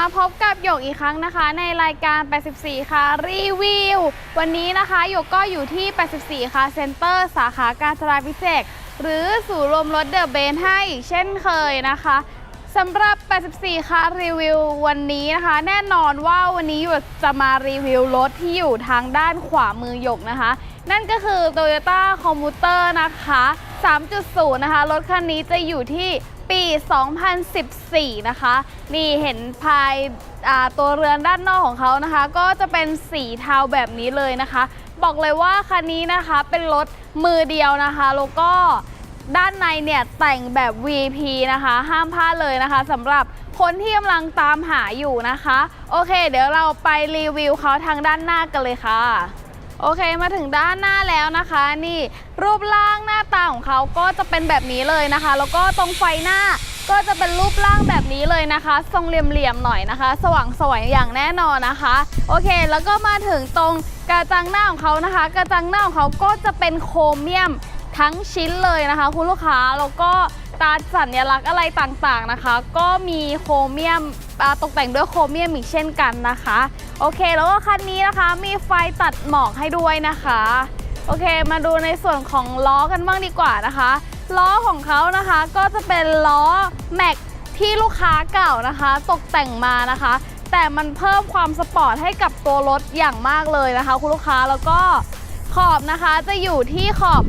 มาพบกับหยกอีกครั้งนะคะ ในรายการ 84 ค่ะ รีวิว วันนี้นะคะหยกก็อยู่ที่ 84 ค่ะเซ็นเตอร์สาขาการจราพิเศษหรือศูนย์รวมรถเดอะเบนให้อีกเช่นเคยนะคะสำหรับ 84 ค่ะรีวิววันนี้นะคะ แน่นอนว่าวันนี้หยกจะมารีวิวรถที่อยู่ทางด้านขวามือหยกนะคะ นั่นก็คือ Toyota Commuter นะคะ 3.0 นะคะ รถคันนี้จะอยู่ที่ ปี 2014 นะคะ นี่เห็นภายาตัวเรือนด้านนอกของเขานะคะ ก็จะเป็นสีเทาแบบนี้เลยนะคะ บอกเลยว่าคันนี้นะคะเป็นรถมือเดียวนะคะแล้วก็ด้านในเนี่ยแต่งแบบ VP นะคะ ห้ามพลาดเลยนะคะสำหรับคนที่กำลังตามหาอยู่นะคะ โอเค เดี๋ยวเราไปรีวิวเขาทางด้านหน้ากันเลยค่ะ โอเคมาถึงด้านหน้าแล้วนะคะ นี่รูปร่างหน้าตาของเขาก็จะเป็นแบบนี้เลยนะคะ แล้วก็ตรงไฟหน้าก็จะเป็นรูปร่างแบบนี้เลยนะคะ ทรงเหลี่ยมๆหน่อยนะคะ สว่างสวยอย่างแน่นอนนะคะ โอเค แล้วก็มาถึงตรงกระจังหน้าของเขานะคะ กระจังหน้าของเขาก็จะเป็นโครเมียมทั้งชิ้นเลยนะคะ คุณลูกค้าแล้วก็ ตาสัญลักษณ์อะไรต่างๆนะคะ ก็มีโครเมียมตกแต่งด้วยโครเมียมอีกเช่นกันนะคะ โอเคแล้วก็คันนี้นะคะมีไฟตัดหมอกให้ด้วยนะคะ โอเคมาดูในส่วนของล้อกันบ้างดีกว่านะคะ ล้อของเขานะคะก็จะเป็นล้อแม็กที่ลูกค้าเก่านะคะ ตกแต่งมานะคะ แต่มันเพิ่มความสปอร์ตให้กับตัวรถอย่างมากเลยนะคะ คุณลูกค้าแล้วก็ขอบนะคะจะอยู่ที่ขอบ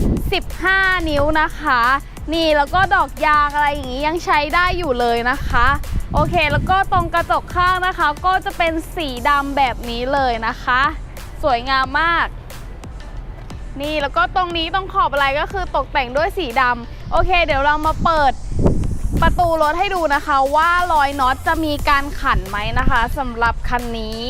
15 นิ้วนะคะ นี่แล้วก็ดอกยางอะไรอย่างนี้ยังใช้ได้อยู่เลยนะคะ โอเคแล้วก็ตรงกระจกข้างนะคะ ก็จะเป็นสีดำแบบนี้เลยนะคะ สวยงามมาก นี่แล้วก็ตรงนี้ตรงขอบอะไรก็คือตกแต่งด้วยสีดำโอเค เดี๋ยวเรามาเปิดประตูรถให้ดูนะคะว่ารอยน็อตจะมีการขันไหมนะคะสำหรับคันนี้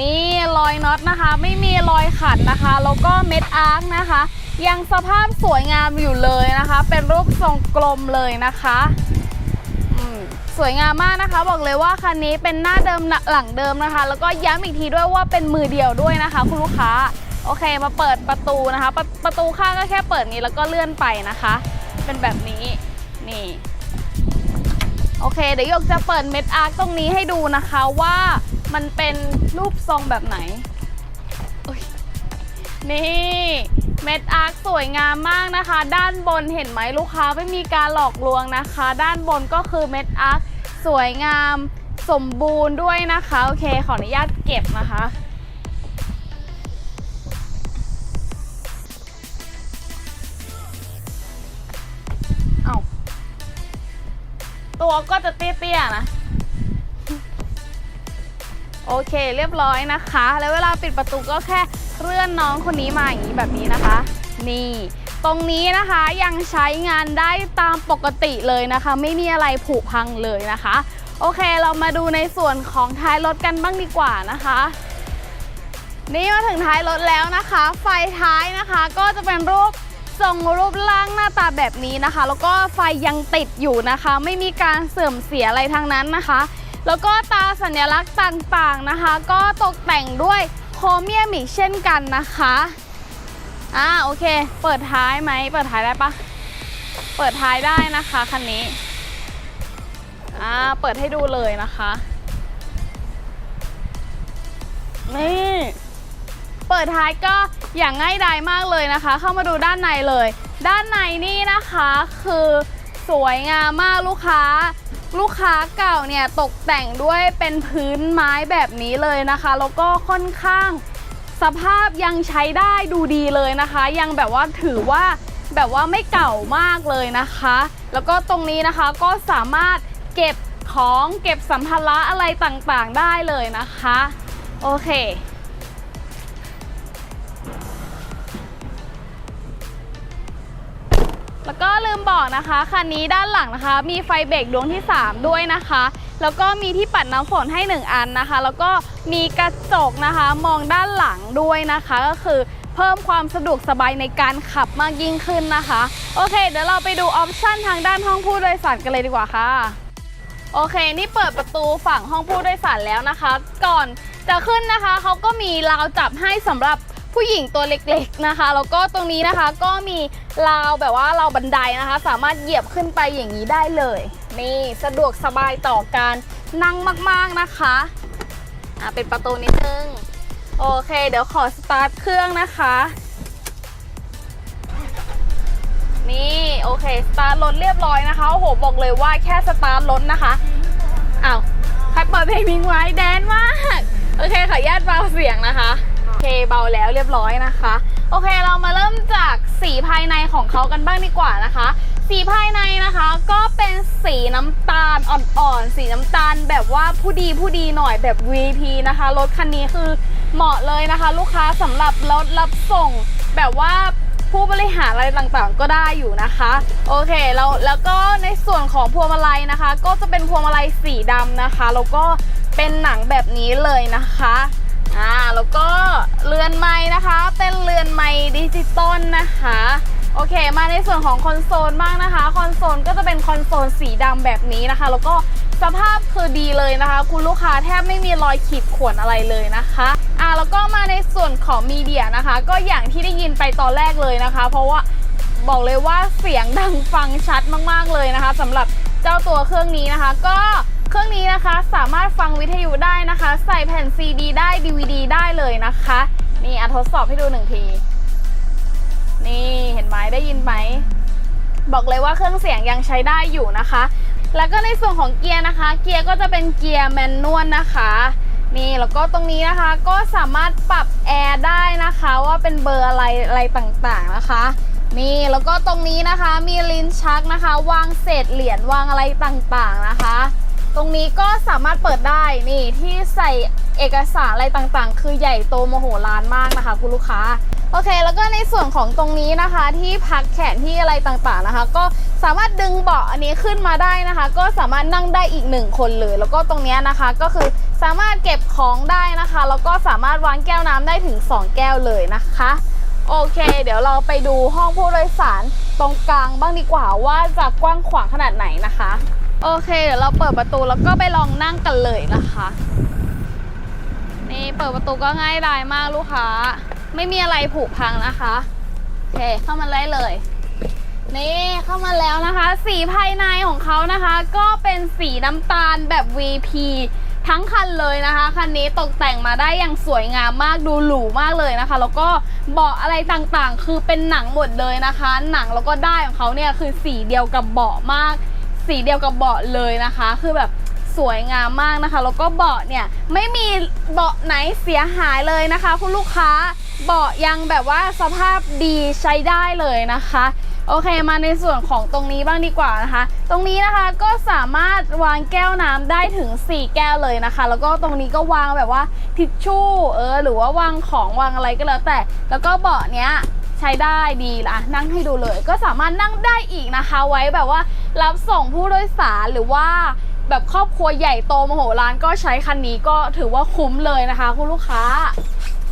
นี่รอยน็อตนะคะ ไม่มีรอยขันนะคะแล้วก็เม็ดอาร์คนะคะ ยังสภาพสวยงามอยู่เลยนะคะ เป็นรูปทรงกลมเลยนะคะสวยงามมากนะคะ บอกเลยว่าคันนี้เป็นหน้าเดิมหลังเดิมนะคะ แล้วก็ย้ำอีกทีด้วยว่าเป็นมือเดียวด้วยนะคะ คุณลูกค้าโอเคมาเปิดประตูนะคะประประตูข้างก็แค่เปิดนี้แล้วก็เลื่อนไปนะคะ เป็นแบบนี้นี่โอเค เดี๋ยวยกจะเปิดเม็ดอาร์คตรงนี้ให้ดูนะคะว่ามันเป็นรูปทรงแบบไหนนี่ เม็ดอาร์คสวยงามมากนะคะ ด้านบนเห็นไหมลูกค้าไม่มีการหลอกลวงนะคะ ด้านบนก็คือเม็ดอาร์คสวยงามสมบูรณ์ด้วยนะคะโอเคขออนุญาตเก็บนะคะเอาตัวก็จะเตี้ยๆนะโอเคเรียบร้อยนะคะ แล้วเวลาปิดประตูก็แค่ เลื่อนน้องคนนี้มาอย่างนี้แบบนี้นะคะ นี่ ตรงนี้นะคะยังใช้งานได้ตามปกติเลยนะคะ ไม่มีอะไรผุพังเลยนะคะ โอเคเรามาดูในส่วนของท้ายรถกันบ้างดีกว่านะคะนี่มาถึงท้ายรถแล้วนะคะ ไฟท้ายนะคะก็จะเป็นรูปทรงรูปร่างหน้าตาแบบนี้นะคะ แล้วก็ไฟยังติดอยู่นะคะ ไม่มีการเสื่อมเสียอะไรทางนั้นนะคะ แล้วก็ตาสัญลักษณ์ต่างๆนะคะ ก็ตกแต่งด้วย ครเมียมอีกเช่นกันนะคะอ่าโอเค เปิดท้ายไหม เปิดท้ายได้ปะเปิดท้ายได้นะคะคันนี้อ่าเปิดให้ดูเลยนะคะนี่เปิดท้ายก็อย่างง่ายดายมากเลยนะคะ เข้ามาดูด้านในเลย ด้านในนี่นะคะคือสวยงามมากลูกค้า ลูกค้าเก่าเนี่ยตกแต่งด้วยเป็นพื้นไม้แบบนี้เลยนะคะ แล้วก็ค่อนข้างสภาพยังใช้ได้ดูดีเลยนะคะ ยังแบบว่าถือว่าแบบว่าไม่เก่ามากเลยนะคะ แล้วก็ตรงนี้นะคะก็สามารถเก็บของเก็บสัมภาระอะไรต่างๆได้เลยนะคะ โอเค แล้วก็ลืมบอกนะคะคันนี้ด้านหลังนะคะ มีไฟเบรกดวงที่ 3 ด้วยนะคะ แล้วก็มีที่ปัดน้ำฝนให้ 1 อันนะคะ แล้วก็มีกระจกนะคะ มองด้านหลังด้วยนะคะ ก็คือเพิ่มความสะดวกสบายในการขับมากยิ่งขึ้นนะคะ โอเค เดี๋ยวเราไปดูออปชันทางด้านห้องผู้โดยสารกันเลยดีกว่าค่ะ โอเค นี่เปิดประตูฝั่งห้องผู้โดยสารแล้วนะคะ ก่อนจะขึ้นนะคะเขาก็มีราวจับให้สำหรับ ผู้หญิงตัวเล็กๆนะคะแล้วก็ตรงนี้นะคะก็มีราวแบบว่าราวบันไดนะคะ สามารถเหยียบขึ้นไปอย่างนี้ได้เลย นี่สะดวกสบายต่อการนั่งมากๆนะคะอะเป็นประตูนิดนึงโอเคเดี๋ยวขอสตาร์ทเครื่องนะคะ นี่โอเคสตาร์ทรถเรียบร้อยนะคะโอ้โหบอกเลยว่าแค่สตาร์ทรถนะคะอ้าวใครเปิดเพลงมิงไว้แดนมาก โอเคขออนุญาตเบาเสียงนะคะ เคเบาแล้วเรียบร้อยนะคะ โอเคเรามาเริ่มจากสีภายในของเขากันบ้างดีกว่านะคะ สีภายในนะคะก็เป็นสีน้ำตาลอ่อนๆสีน้ำตาลแบบว่าผู้ดีผู้ดีหน่อยแบบ VP นะคะรถคันนี้คือเหมาะเลยนะคะ ลูกค้าสำหรับรถรับส่งแบบว่าผู้บริหารอะไรต่างๆ ก็ได้อยู่นะคะ โอเคแล้วแล้วก็ในส่วนของพวงมาลัยนะคะ ก็จะเป็นพวงมาลัยสีดำนะคะแล้วก็เป็นหนังแบบนี้เลยนะคะอ่า เรือนไม้นะคะ เป็นเรือนไม้ดิจิตอลนะคะ โอเค มาในส่วนของคอนโซลบ้างนะคะ คอนโซลก็จะเป็นคอนโซลสีดำแบบนี้นะคะ แล้วก็สภาพคือดีเลยนะคะ คุณลูกค้าแทบไม่มีรอยขีดข่วนอะไรเลยนะคะอ่าแล้วก็มาในส่วนของมีเดียนะคะ ก็อย่างที่ได้ยินไปตอนแรกเลยนะคะ เพราะว่าบอกเลยว่าเสียงดังฟังชัดมากๆเลยนะคะสำหรับเจ้าตัวเครื่องนี้นะคะ ก็ นะคะ สามารถฟังวิทยุได้นะคะ ใส่แผ่น CD ได้ DVD ได้เลยนะคะนี่อะทดสอบให้ดูหนึ่งที นี่เห็นไหมได้ยินไหม บอกเลยว่าเครื่องเสียงยังใช้ได้อยู่นะคะ แล้วก็ในส่วนของเกียร์นะคะ เกียร์ก็จะเป็นเกียร์แมนนวลนะคะนี่แล้วก็ตรงนี้นะคะก็สามารถปรับแอร์ได้นะคะว่าเป็นเบอร์อะไรอะไรต่างๆนะคะนี่แล้วก็ตรงนี้นะคะมีลิ้นชักนะคะ วางเศษเหรียญวางอะไรต่างๆนะคะ ตรงนี้ก็สามารถเปิดได้นี่ที่ใส่เอกสารอะไรต่างๆ คือใหญ่โตโมโหลานมากนะคะคุณลูกค้าโอเค แล้วก็ในส่วนของตรงนี้นะคะ ที่พักแขนที่อะไรต่างๆนะคะ ก็สามารถดึงเบาะอันนี้ขึ้นมาได้นะคะ ก็สามารถนั่งได้อีกหนึ่งคนเลย แล้วก็ตรงเนี้ยนะคะก็คือสามารถเก็บของได้นะคะ แล้วก็สามารถวางแก้วน้ำได้ถึง 2 แก้วเลยนะคะโอเค เดี๋ยวเราไปดูห้องผู้โดยสารตรงกลางบ้างดีกว่าว่าจะกว้างขวางขนาดไหนนะคะ โอเค เดี๋ยวเราเปิดประตูแล้วก็ไปลองนั่งกันเลยนะคะ นี่เปิดประตูก็ง่ายดายมากลูกค้า ไม่มีอะไรผุพังนะคะโอเคเข้ามาได้เลย นี่เข้ามาแล้วนะคะ สีภายในของเขานะคะ ก็เป็นสีน้ำตาลแบบ VP ทั้งคันเลยนะคะคันนี้ตกแต่งมาได้อย่างสวยงามมากดูหรูมากเลยนะคะ แล้วก็เบาะอะไรต่างๆ คือเป็นหนังหมดเลยนะคะ หนังแล้วก็ได้ของเขาเนี่ยคือสีเดียวกับเบาะมาก สีเดียวกับเบาะเลยนะคะ คือแบบสวยงามมากนะคะ แล้วก็เบาะเนี่ยไม่มีเบาะไหนเสียหายเลยนะคะ คุณลูกค้าเบาะยังแบบว่าสภาพดีใช้ได้เลยนะคะ โอเคมาในส่วนของตรงนี้บ้างดีกว่านะคะ ตรงนี้นะคะก็สามารถวางแก้วน้ำได้ถึง 4 แก้วเลยนะคะ แล้วก็ตรงนี้ก็วางแบบว่าทิชชู่เออหรือว่าวางของวางอะไรก็แล้วแต่ แล้วก็เบาะเนี้ยใช้ได้ดีละนั่งให้ดูเลย ก็สามารถนั่งได้อีกนะคะ ไว้แบบว่า รับส่งผู้โดยสารหรือว่าแบบครอบครัวใหญ่โตมโหฬารก็ใช้คันนี้ก็ถือว่าคุ้มเลยนะคะ คุณลูกค้า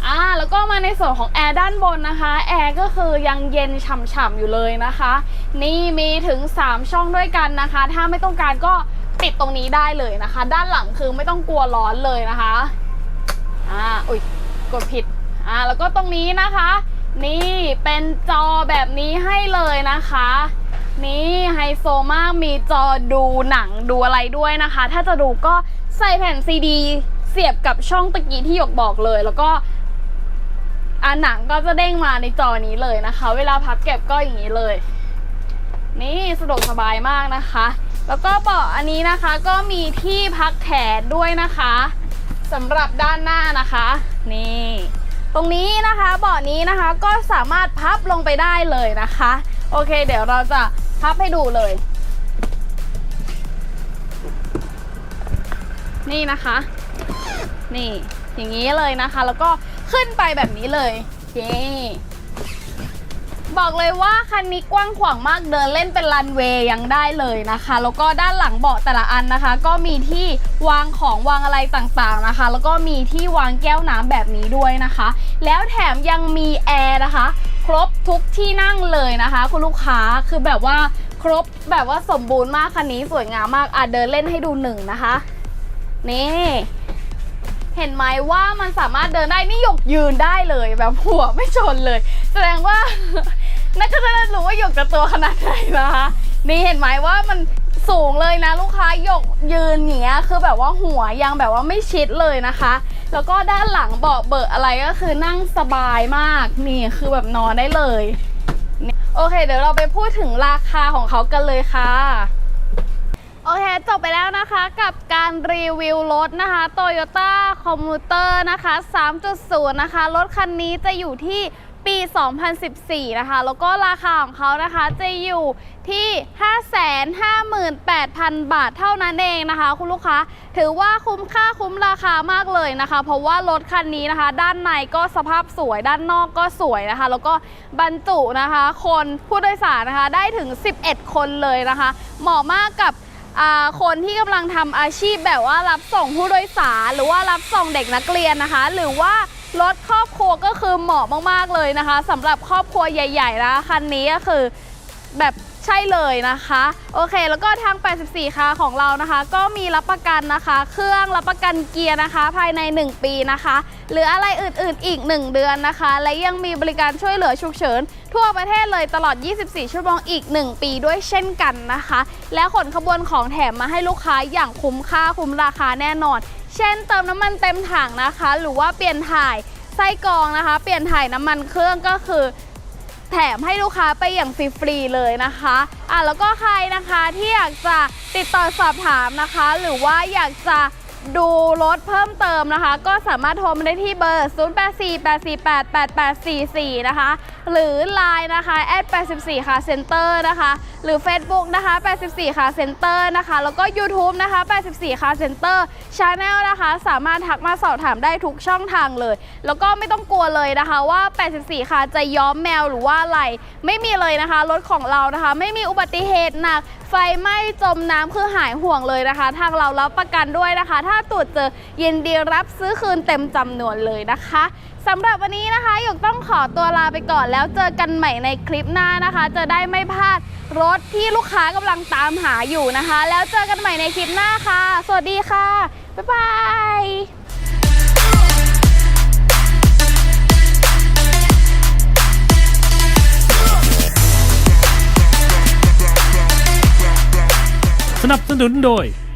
อ่าแล้วก็มาในส่วนของแอร์ด้านบนนะคะแอร์ก็คือยังเย็นฉ่ำๆอยู่เลยนะคะ นี่มีถึง 3 ช่องด้วยกันนะคะ ถ้าไม่ต้องการก็ปิดตรงนี้ได้เลยนะคะ ด้านหลังคือไม่ต้องกลัวร้อนเลยนะคะอ่าอุ้ยกดผิดอ่าแล้วก็ตรงนี้นะคะ นี่เป็นจอแบบนี้ให้เลยนะคะ นี่ไฮโซมากมีจอดูหนังดูอะไรด้วยนะคะ ถ้าจะดูก็ใส่แผ่นซีดี เสียบกับช่องตะกี้ที่หยกบอกเลย แล้วก็อ่าหนังก็จะเด้งมาในจอนี้เลยนะคะ เวลาพับเก็บก็อย่างนี้เลย นี่สะดวกสบายมากนะคะ แล้วก็เบาะอันนี้นะคะก็มีที่พักแขนด้วยนะคะสำหรับด้านหน้านะคะ นี่ ตรงนี้นะคะเบาะนี้นะคะก็สามารถพับลงไปได้เลยนะคะ โอเค เดี๋ยวเราจะ พับให้ดูเลย นี่นะคะ นี่อย่างนี้เลยนะคะ แล้วก็ขึ้นไปแบบนี้เลยโอเคบอกเลยว่าคันนี้กว้างขวางมากเดินเล่นเป็นรันเวย์ยังได้เลยนะคะ แล้วก็ด้านหลังเบาะแต่ละอันนะคะ ก็มีที่วางของวางอะไรต่างๆนะคะ แล้วก็มีที่วางแก้วน้ำแบบนี้ด้วยนะคะ แล้วแถมยังมีแอร์นะคะ ครบทุกที่นั่งเลยนะคะ คุณลูกค้าคือแบบว่าครบแบบว่าสมบูรณ์มากคันนี้สวยงามมากอะเดินเล่นให้ดูหนึ่งนะคะนี่เห็นไหมว่ามันสามารถเดินได้นี่หยกยืนได้เลยแบบหัวไม่ชนเลย แสดงว่าน่าจะได้รู้ว่าหยกจะตัวขนาดไหนนะคะนี่เห็นไหมว่ามันสูงเลยนะ ลูกค้าหยกยืนอย่างเงี้ยคือแบบว่าหัวยังแบบว่าไม่ชิดเลยนะคะ แล้วก็ด้านหลังเบาะเบอะอะไรก็คือนั่งสบายมากนี่คือแบบนอนได้เลยนี่โอเค เดี๋ยวเราไปพูดถึงราคาของเขากันเลยค่ะโอเค จบไปแล้วนะคะกับการรีวิวรถนะคะ Toyota Commuter นะคะ 3.0 นะคะ รถคันนี้จะอยู่ที่ ปี 2014 นะคะ แล้วก็ราคาของเขานะคะจะอยู่ที่ 558,000 บาทเท่านั้นเองนะคะ คุณลูกค้า ถือว่าคุ้มค่าคุ้มราคามากเลยนะคะ เพราะว่ารถคันนี้นะคะ ด้านในก็สภาพสวย ด้านนอกก็สวยนะคะ แล้วก็บรรจุนะคะ คนผู้โดยสารนะคะได้ถึง 11 คนเลยนะคะ เหมาะมากกับอ่าคนที่กำลังทำอาชีพแบบว่ารับส่งผู้โดยสาร หรือว่ารับส่งเด็กนักเรียนนะคะ หรือว่า รถครอบครัวก็คือเหมาะมากๆเลยนะคะสำหรับครอบครัวใหญ่ๆนะคันนี้ก็คือแบบใช่เลยนะคะ โอเค แล้วก็ทาง 84ค่ะของเรานะคะ ก็มีรับประกันนะคะ เครื่องรับประกันเกียร์นะคะ ภายใน 1 ปีนะคะ หรืออะไรอื่นๆอีก 1 เดือนนะคะ และยังมีบริการช่วยเหลือฉุกเฉิน ทั่วประเทศเลยตลอด 24 ชั่วโมงอีก 1 ปีด้วยเช่นกันนะคะ แล้วขนขบวนของแถมมาให้ลูกค้าอย่างคุ้มค่าคุ้มราคาแน่นอน เช่นเติมน้ำมันเต็มถังนะคะ หรือว่าเปลี่ยนถ่ายไส้กรองนะคะ เปลี่ยนถ่ายน้ำมันเครื่องก็คือ แถมให้ลูกค้าไปอย่างฟรีๆเลยนะคะอะแล้วก็ใครนะคะที่อยากจะติดต่อสอบถามนะคะ หรือว่าอยากจะ ดูรถเพิ่มเติมนะคะ ก็สามารถโทรมาได้ที่เบอร์ 0848488844 นะคะ หรือ Line นะคะ @84 ค่ะ Center นะคะ หรือ Facebook นะคะ 84ค่ะ Center นะคะ แล้วก็ YouTube นะคะ 84ค่ะ Center Channel นะคะ สามารถทักมาสอบถามได้ทุกช่องทางเลย แล้วก็ไม่ต้องกลัวเลยนะคะว่า 84ค่ะจะย้อมแมวหรือว่าอะไร ไม่มีเลยนะคะ รถของเรานะคะ ไม่มีอุบัติเหตุหนัก ไฟไหม้จมน้ำคือหายห่วงเลยนะคะ ทางเรารับประกันด้วยนะคะถ้าตรวจเจอยินดีรับซื้อคืนเต็มจำนวนเลยนะคะสำหรับวันนี้นะคะหยกต้องขอตัวลาไปก่อนแล้วเจอกันใหม่ในคลิปหน้านะคะ จะได้ไม่พลาดรถที่ลูกค้ากำลังตามหาอยู่นะคะ แล้วเจอกันใหม่ในคลิปหน้าค่ะ สวัสดีค่ะ บ๊ายบายสนับสนุนโดย